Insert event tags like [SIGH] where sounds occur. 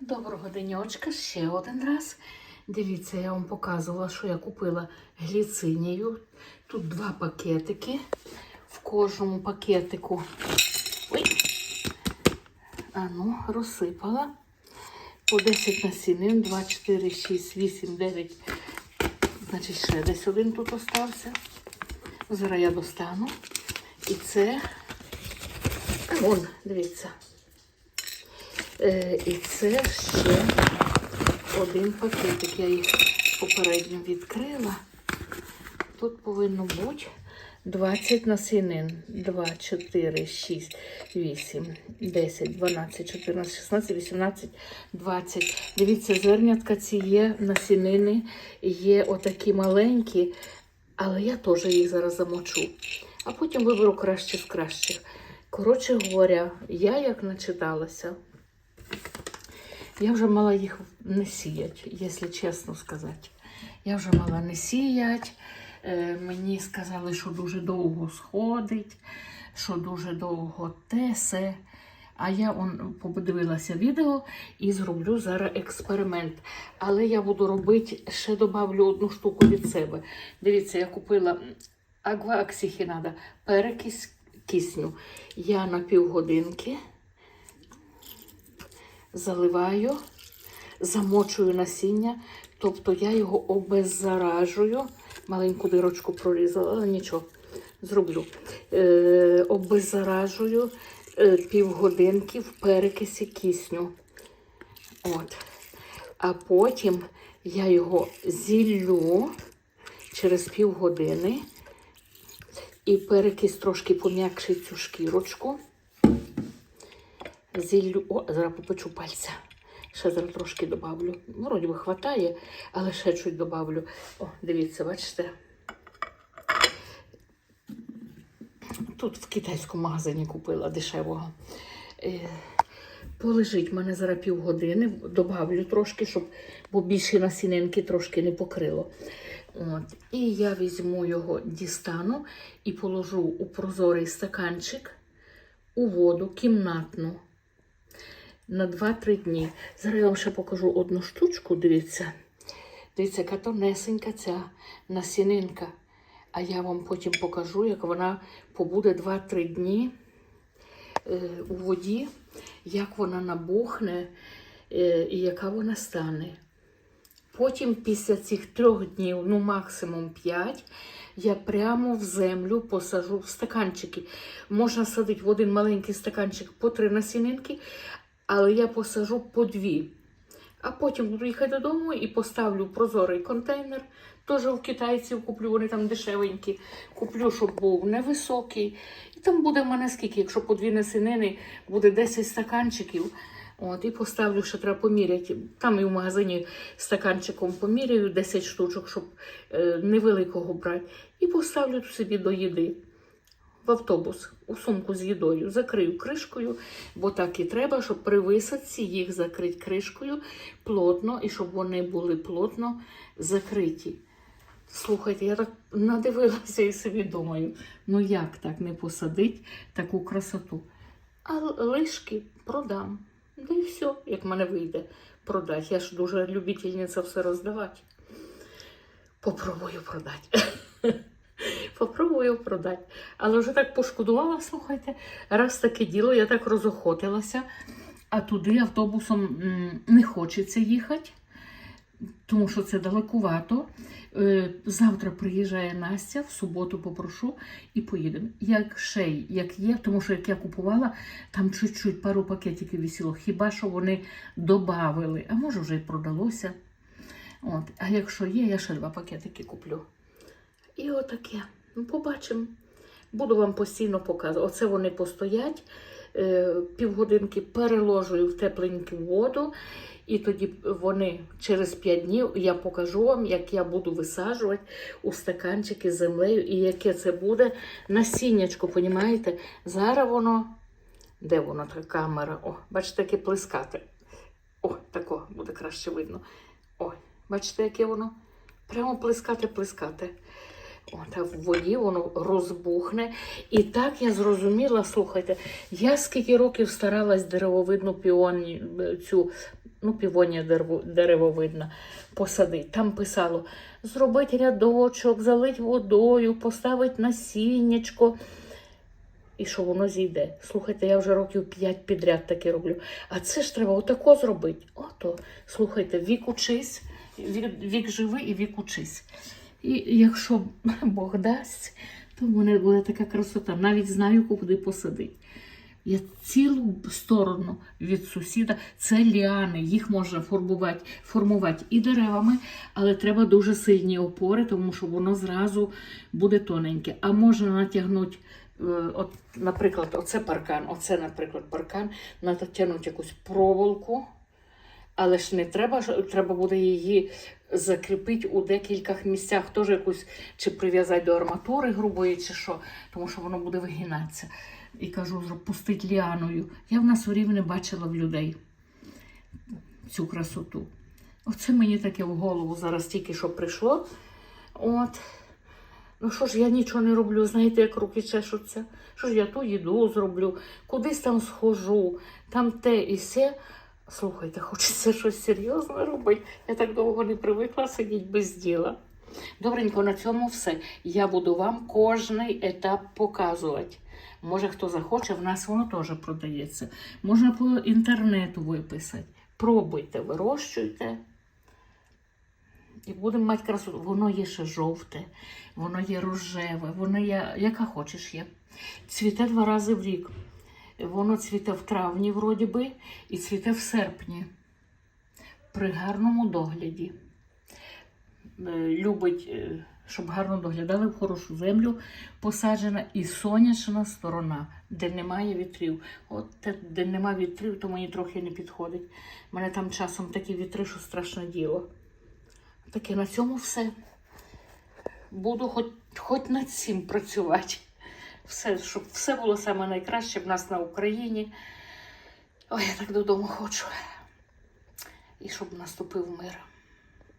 Доброго денечка, ще один раз. Дивіться, я вам показувала, що я купила гліцинію. Тут два пакетики. В кожному пакетику. Ой. А ну, розсипала. По 10 насінин, 2, 4, 6, 8, 9. Значить, ще десь один тут остався. Зараз я достану. І це. А вон, дивіться. Е, і це ще один пакетик. Я їх попередньо відкрила. Тут повинно бути 20 насінин. 2, 4, 6, 8, 10, 12, 14, 16, 18, 20. Дивіться, зернятка ці є насінини, є отакі маленькі, але я теж їх зараз замочу. А потім виберу краще з кращих. Коротше говоря, я як начиталася. Я вже мала їх не сіять, якщо чесно сказати. Я вже мала не сіять. Е, мені сказали, що дуже довго сходить, що дуже довго тесе. А я он, подивилася відео і зроблю зараз експеримент. Але я буду робити, ще добавлю одну штуку від себе. Дивіться, я купила агвааксіхінада, перекись кисню. Я на півгодинки заливаю, замочую насіння, тобто я його обеззаражую. Маленьку дирочку прорізала, але нічого, зроблю. Е, обеззаражую е, півгодинки в перекисі кисню. От. А потім я його зіллю через півгодини. І перекис трошки пом'якшить цю шкірочку. Зіллю. О, зараз попечу пальця. Ще зараз трошки добавлю. Ну, Вроді би хватає, але ще чуть добавлю. О, дивіться, бачите. Тут в китайському магазині купила дешевого. Е, полежить в мене зараз півгодини, добавлю трошки, щоб бо більше насінинки трошки не покрило. От. І я візьму його, дістану і положу у прозорий стаканчик у воду кімнатну на 2-3 дні. Зараз я вам ще покажу одну штучку, дивіться. Дивіться, яка тонесенька ця насінинка. А я вам потім покажу, як вона побуде 2-3 дні е, у воді, як вона набухне е, і яка вона стане. Потім, після цих трьох днів, ну максимум 5, я прямо в землю посажу в стаканчики. Можна садити в один маленький стаканчик по три насінинки, але я посажу по дві. А потім буду їхати додому і поставлю прозорий контейнер. Теж у китайців куплю, вони там дешевенькі. Куплю, щоб був невисокий. І там буде в мене скільки, якщо по дві насінини, буде 10 стаканчиків. От, І поставлю, що треба поміряти. Там і в магазині стаканчиком поміряю 10 штучок, щоб е, невеликого брати. І поставлю собі до їди в автобус у сумку з їдою. Закрию кришкою, бо так і треба, щоб при висадці їх закрити кришкою плотно і щоб вони були плотно закриті. Слухайте, я так надивилася і собі думаю, ну як так не посадить таку красоту? А лишки продам. Да і все, як мене вийде продати. Я ж дуже любительниця все роздавати. Попробую продати. [LAUGHS] Попробую продати. Але вже так пошкодувала, слухайте, раз таке діло, я так розохотилася, а туди автобусом не хочеться їхати, тому що це далекувато. Е, Завтра приїжджає Настя, в суботу попрошу і поїдемо. Як ще як є, тому що як я купувала, там чуть-чуть пару пакетиків висіло. Хіба що вони додавали, а може вже й продалося. От. А якщо є, я ще два пакетики куплю. І отаке. Ну, побачимо. Буду вам постійно показувати. Оце вони постоять, е, півгодинки переложую в тепленьку воду, і тоді вони через 5 днів я покажу вам, як я буду висаджувати у стаканчики з землею і яке це буде насіннячко, понімаєте? Зараз воно, де воно та камера? О, бачите, яке плескати. О, тако буде краще видно. О, бачите, яке воно? Прямо плескати, плескати. От, а в воді воно розбухне. І так я зрозуміла, слухайте, я скільки років старалась деревовидну піоні, цю ну, півонія деревовидна, посадить. Там писало: зробити рядочок, залить водою, поставить насіннячко. І що воно зійде. Слухайте, я вже років 5 підряд таке роблю. А це ж треба отако зробити. Ото, слухайте, вік учись, вік, вік живи і вік учись. І якщо [LAUGHS] Бог дасть, то в мене буде така красота. Навіть знаю, куди посадити. Я цілу сторону від сусіда, це ліани, їх можна формувати, формувати і деревами, але треба дуже сильні опори, тому що воно зразу буде тоненьке. А можна натягнути, е, от, наприклад, оце паркан, оце, наприклад, паркан, натягнути якусь проволоку, але ж не треба, треба буде її закріпити у декількох місцях, теж якусь чи прив'язати до арматури грубої, чи що, тому що воно буде вигинатися. І кажу, пустить ліаною. Я в нас у рівне бачила в людей цю красоту. Оце мені таке в голову зараз тільки що прийшло. От. Ну що ж, я нічого не роблю, знаєте, як руки чешуться. Що ж я ту їду зроблю, кудись там схожу, там те і се. Слухайте, хочеться щось серйозне робити. Я так довго не привикла сидіти без діла. Добренько, на цьому все. Я буду вам кожний етап показувати. Може, хто захоче, в нас воно теж продається. Можна по інтернету виписати. Пробуйте, вирощуйте. І будемо мати красу. Воно є ще жовте, воно є рожеве, воно є, яка хочеш є. Цвіте два рази в рік. Воно цвіте в травні, вроді би, і цвіте в серпні. При гарному догляді. Е, Любить, е, щоб гарно доглядали в хорошу землю посаджена і сонячна сторона, де немає вітрів. От те, де немає вітрів, то мені трохи не підходить. У мене там часом такі вітри, що страшне діло. Таке на цьому все. Буду хоч, хоч над цим працювати. Все, щоб все було саме найкраще в нас на Україні. Ой, я так додому хочу. І щоб наступив мир.